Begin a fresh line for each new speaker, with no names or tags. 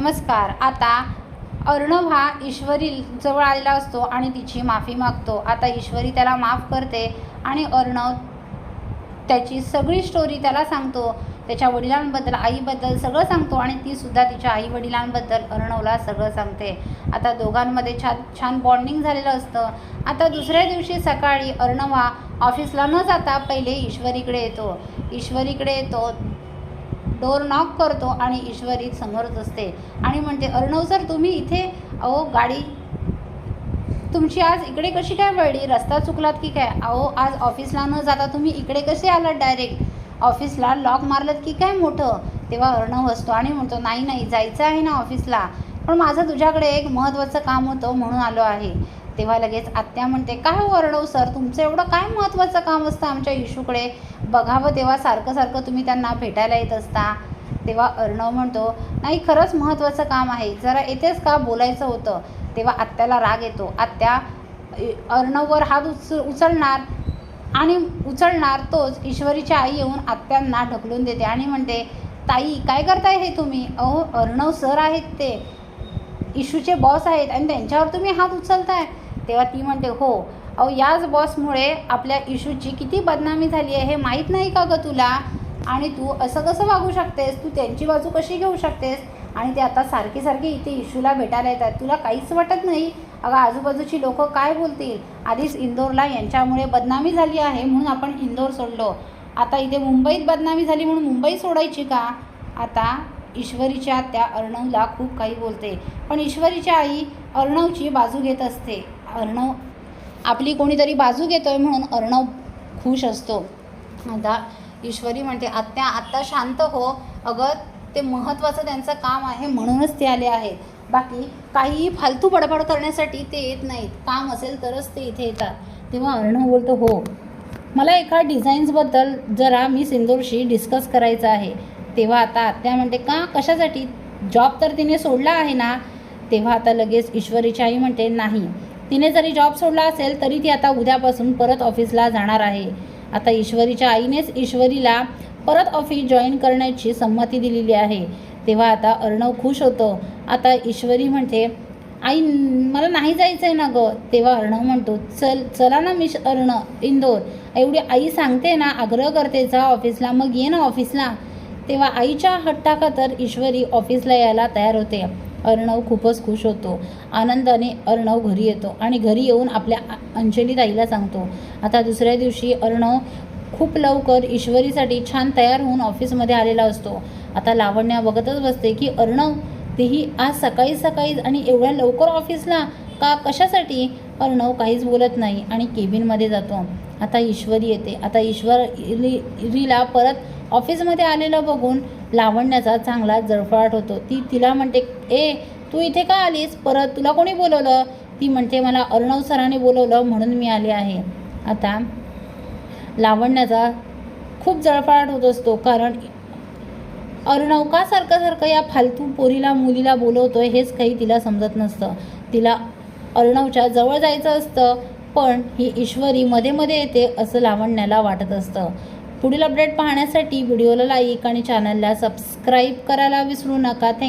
नमस्कार. आता अर्णव हा ईश्वरी जवळ आलेला असतो आणि तिची माफी मागतो. आता ईश्वरी त्याला माफ करते आणि अर्णव त्याची सगळी स्टोरी त्याला सांगतो. त्याच्या वडिलांबद्दल आईबद्दल सगळं सांगतो आणि तीसुद्धा तिच्या आई वडिलांबद्दल अर्णवला सगळं सांगते. आता दोघांमध्ये छान छान बॉन्डिंग झालेलं असतं. आता दुसऱ्या दिवशी सकाळी अर्णव हा ऑफिसला न जाता पहिले ईश्वरीकडे येतो. ईश्वरीकडे येतो. डोर नॉक करतो आणि ईश्वरी समोरच असते. आणि म्हणते अर्णव सर तुम्ही इथे अहो गाडी तुमची आज इकडे कशी काय वळली रस्ता चुकलात की काय? अहो आज ऑफिसला न जाता तुम्ही इकडे कसे आलात डायरेक्ट? ऑफिसला लॉक मारलं की काय मोठं? तेव्हा अर्णव असतो आणि म्हणतो नाही नाही जायचं आहे ना ऑफिसला. पण माझं तुझ्याकडे एक महत्त्वाचं काम होतं म्हणून आलो आहे. तेव्हा लगेच आत्या म्हणते काय हो अर्णव सर तुमचं एवढं काय महत्त्वाचं काम असतं आमच्या इशूकडे? बघावं तेव्हा सारखं सारखं तुम्ही त्यांना भेटायला येत असता. तेव्हा अर्णव म्हणतो नाही खरंच महत्त्वाचं काम आहे. जरा येतेच का? बोलायचं होतं. तेव्हा आत्याला राग येतो. आत्या अर्णववर हात उच उचलणार. आणि उचलणार तोच ईश्वरीची आई येऊन आत्यांना ढकलून देते आणि म्हणते ताई काय करताय हे तुम्ही? अहो अर्णव सर आहेत ते. इशूचे बॉस आहेत आणि त्यांच्यावर तुम्ही हात उचलताय. तेव्हा ती म्हणते हो अहो याच बॉसमुळे आपल्या इशूची किती बदनामी झाली आहे हे माहीत नाही का गं तुला? आणि तू असं कसं वागू शकतेस? तू त्यांची बाजू कशी घेऊ शकतेस? आणि ते आता सारखे सारखे इथे इशूला भेटायला येतात. तुला काहीच वाटत नाही? अगं आजूबाजूची लोक काय बोलतील? आधीच इंदोरला यांच्यामुळे बदनामी झाली आहे म्हणून आपण इंदोर सोडलो. आता इथे मुंबईत बदनामी झाली म्हणून मुंबई सोडायची का? आता ईश्वरीच्या त्या अर्णवला खूप काही बोलते. पण ईश्वरीची आई अर्णवची बाजू घेत असते. अर्णव आपली कोणीतरी बाजू घेतोय म्हणून अर्णव खुश असतो. आता ईश्वरी म्हणते आत्या आत्ता शांत हो. अगं ते महत्त्वाचं त्यांचं काम आहे म्हणूनच ते आले आहेत बाकी काहीही फालतू बडबड करण्यासाठी ते येत नाहीत. काम असेल तरच ते इथे येतात. तेव्हा अर्णव बोलतो हो. मला एका डिझाईन्सबद्दल जरा मी सिंदूरशी डिस्कस करायचं आहे. तेव्हा आता आत्या म्हणते का? कशासाठी? जॉब तर तिने सोडला आहे ना. तेव्हा आता लगेच ईश्वरीची आई म्हणते नाही. तिने जरी जॉब सोडला असेल तरी ती आता उद्यापासून परत ऑफिसला जाणार आहे. आता ईश्वरीच्या आईनेच ईश्वरीला परत ऑफिस जॉईन करण्याची संमती दिलेली आहे. तेव्हा आता अर्णव खुश होतो. आता ईश्वरी म्हणते आई मला नाही जायचं आहे ना गं. तेव्हा अर्णव म्हणतो चल चला ना मिश अर्ण इंदोर. एवढी आई सांगते ना आग्रह करते जा ऑफिसला मग ये ना ऑफिसला तेव्हा आईच्या हट्टाखातर ईश्वरी ऑफिसला यायला तयार होते. अर्णव खूपच खुश होतो. आनंदाने अर्णव घरी येतो आणि घरी येऊन आपल्या अंजली ताईला सांगतो. आता दुसऱ्या दिवशी अर्णव खूप लवकर ईश्वरीसाठी छान तयार होऊन ऑफिसमध्ये आलेला असतो. आता लावण्या बघतच बसते की अर्णव तेही आज सकाळी सकाळी आणि एवढ्या लवकर ऑफिसला का कशासाठी? अर्णव काहीच बोलत नाही आणि केबिनमध्ये जातो. आता ईश्वरी येते. आता ईश्वरीला परत ऑफिसमध्ये आलेलं बघून लावण्याचा चांगला जळफळाट होतो. ती तिला म्हणते ए तू इथे का आलीस? परत तुला कोणी बोलवलं? ती म्हणते मला अर्णव सराने बोलवलं म्हणून मी आले आहे. आता लावण्याचा खूप जळफळाट होत असतो. कारण अर्णव का सारखं सारखं या फालतू पोरीला मुलीला बोलवतोय हेच काही तिला समजत नसतं. तिला अर्णवच्या जवळ जायचं असतं पण ही ईश्वरी मध्ये मध्ये येते असं लावण्याला वाटत असतं. पुढील अपडेट पाहण्यासाठी व्हिडिओला लाईक आणि चॅनलला सबस्क्राईब करायला विसरू नका. थँक्यू